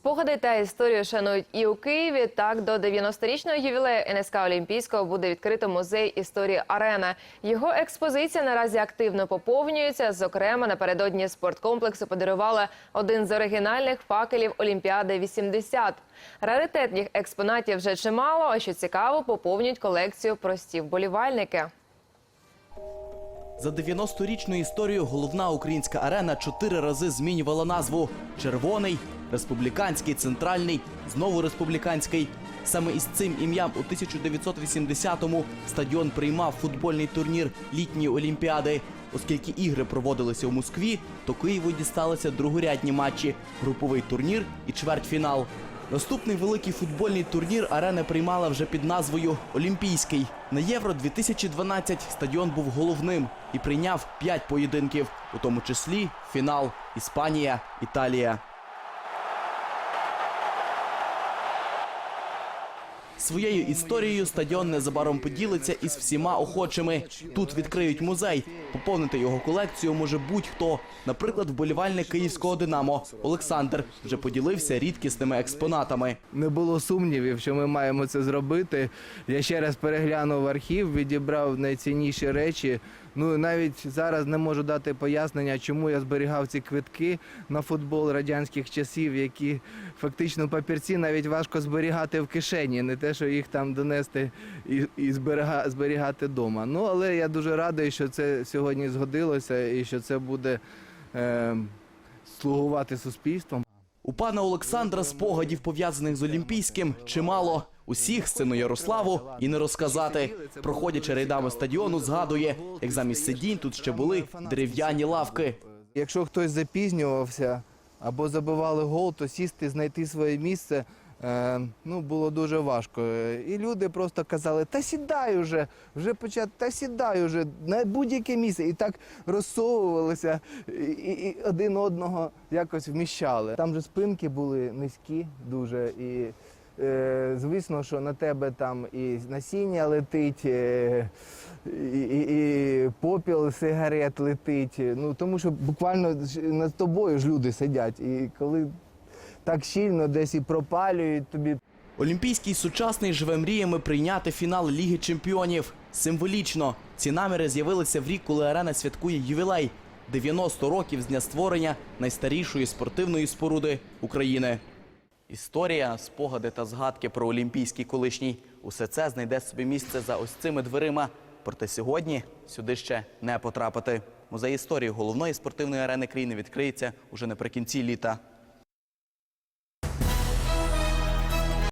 Спогади та історію шанують і у Києві. Так, до 90-річного ювілею НСК Олімпійського буде відкрито музей історії Арена. Його експозиція наразі активно поповнюється. Зокрема, напередодні спорткомплексу подарували один з оригінальних факелів Олімпіади 80. Раритетних експонатів вже чимало. А що цікаво, поповнюють колекцію прості вболівальники. За 90-річну історію головна українська арена чотири рази змінювала назву: червоний, республіканський, центральний, знову республіканський. Саме із цим ім'ям у 1980-му стадіон приймав футбольний турнір літньої олімпіади. Оскільки ігри проводилися у Москві, то Києву дісталися другорядні матчі, груповий турнір і чвертьфінал. Наступний великий футбольний турнір арена приймала вже під назвою Олімпійський. На Євро 2012 стадіон був головним і прийняв п'ять поєдинків, у тому числі фінал Іспанія, Італія. Своєю історією стадіон незабаром поділиться із всіма охочими. Тут відкриють музей. Поповнити його колекцію може будь-хто. Наприклад, вболівальник київського Динамо Олександр вже поділився рідкісними експонатами. Не було сумнівів, що ми маємо це зробити. Я ще раз переглянув архів, відібрав найцінніші речі. Ну навіть зараз не можу дати пояснення, чому я зберігав ці квитки на футбол радянських часів, які фактично папірці навіть важко зберігати в кишені, не те, що їх там донести і, і зберега, зберігати вдома. Ну але я дуже радий, що це сьогодні згодилося і що це буде е, слугувати суспільством. У пана Олександра спогадів пов'язаних з Олімпійським чимало. Усіх сину Ярославу і не розказати. Проходячи рейдами стадіону, згадує, як замість сидінь тут ще були дерев'яні лавки. Якщо хтось запізнювався або забивали гол, то сісти, знайти своє місце е, ну, було дуже важко. І люди просто казали, та сідай уже, вже почати, та сідай уже на будь-яке місце. І так розсовувалися і, і, один одного якось вміщали. Там же спинки були низькі дуже. І звісно, що на тебе там і насіння летить. Е, і, і, і попіл сигарет летить. Ну тому що буквально над тобою ж люди сидять. І коли так щільно десь і пропалюють тобі. Олімпійський сучасний живе мріями прийняти фінал Ліги Чемпіонів. Символічно ці наміри з'явилися в рік, коли арена святкує ювілей 90 років з дня створення найстарішої спортивної споруди України. Історія, спогади та згадки про олімпійський колишній усе це знайде собі місце за ось цими дверима. Проте сьогодні сюди ще не потрапити. Музей історії головної спортивної арени країни відкриється уже наприкінці літа.